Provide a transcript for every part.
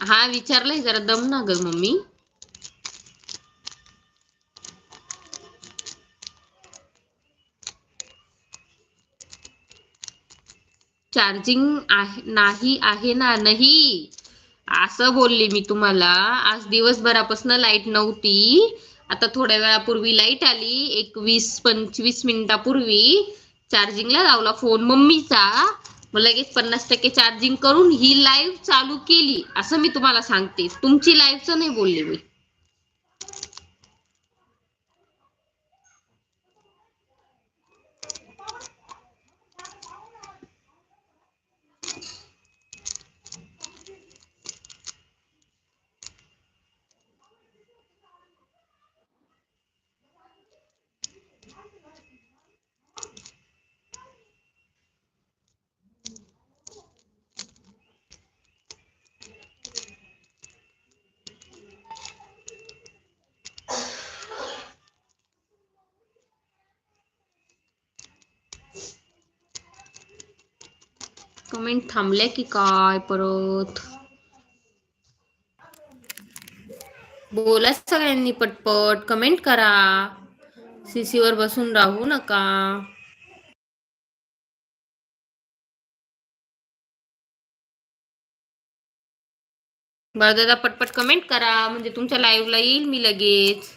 हा विचारलंय जरा दम ना ग मम्मी. चार्जिंग आहे नाही आहे ना नाही. असं बोलले मी तुम्हाला आज दिवसभरापासून लाइट नव्हती. आता थोड्या वेळापूर्वी लाइट आली एक वीस पंचवीस मिनिटापूर्वी. चार्जिंगला लावला फोन मम्मीचा. मग लगेच पन्नास टक्के चार्जिंग करून ही लाईव्ह चालू केली असं मी तुम्हाला सांगते. तुमची लाईव्हचं नाही बोलले मी. कमेंट थांबले की काय परत? बोला सगळ्यांनी पटपट कमेंट करा. सीसीवर बसून राहू नका. दादा पटपट कमेंट करा म्हणजे तुमच्या लाईव्हला येईल मी लगेच.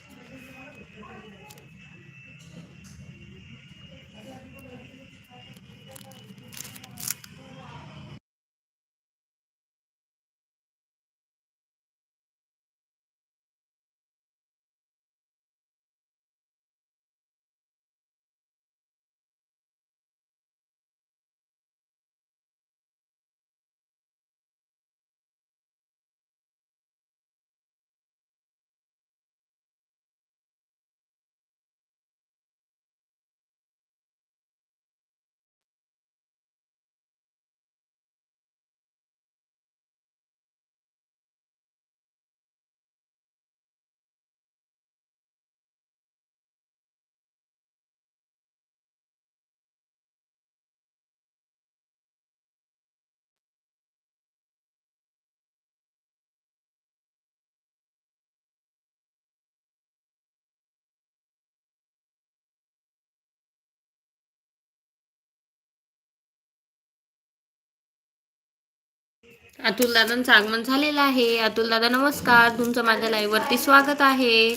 अतुल दादांचं आगमन झालेलं आहे. अतुल दादा नमस्कार. तुमचं माझ्या लाईव्ह वरती स्वागत आहे.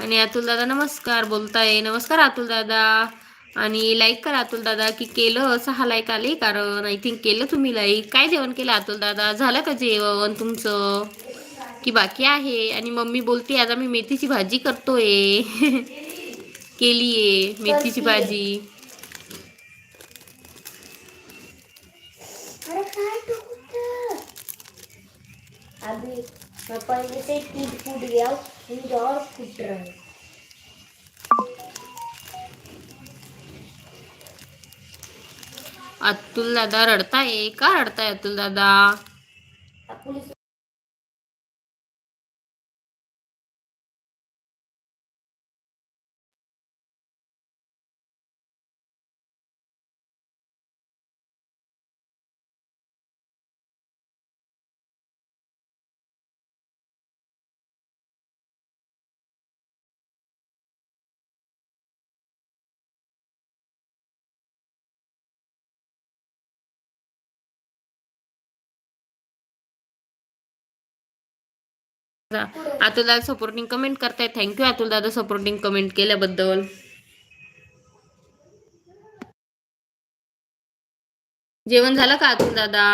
आणि अतुल दादा नमस्कार. बोलताय. नमस्कार अतुल दादा आणि लाईक करा अतुल दादा की केलं सहा लाईक आले. कारण आय थिंक केलं तुम्ही लाईक काय जेवण केलं अतुल दादा झालं का जेवण तुमचं? की बाकी आहे? आणि मम्मी बोलते आज आम्ही मेथीची भाजी करतोय. केलीये मेथीची भाजी. अभी मैं पहले से टूट फूट गया मुझे और फूट रहा है। अतुल दादा रडताय का रडताय अतुल दादा? अतुल दादा सपोर्टिंग कमेंट करताय. थँक्यू अतुल दादा सपोर्टिंग कमेंट केल्याबद्दल. जेवण झालं का अतुल दादा?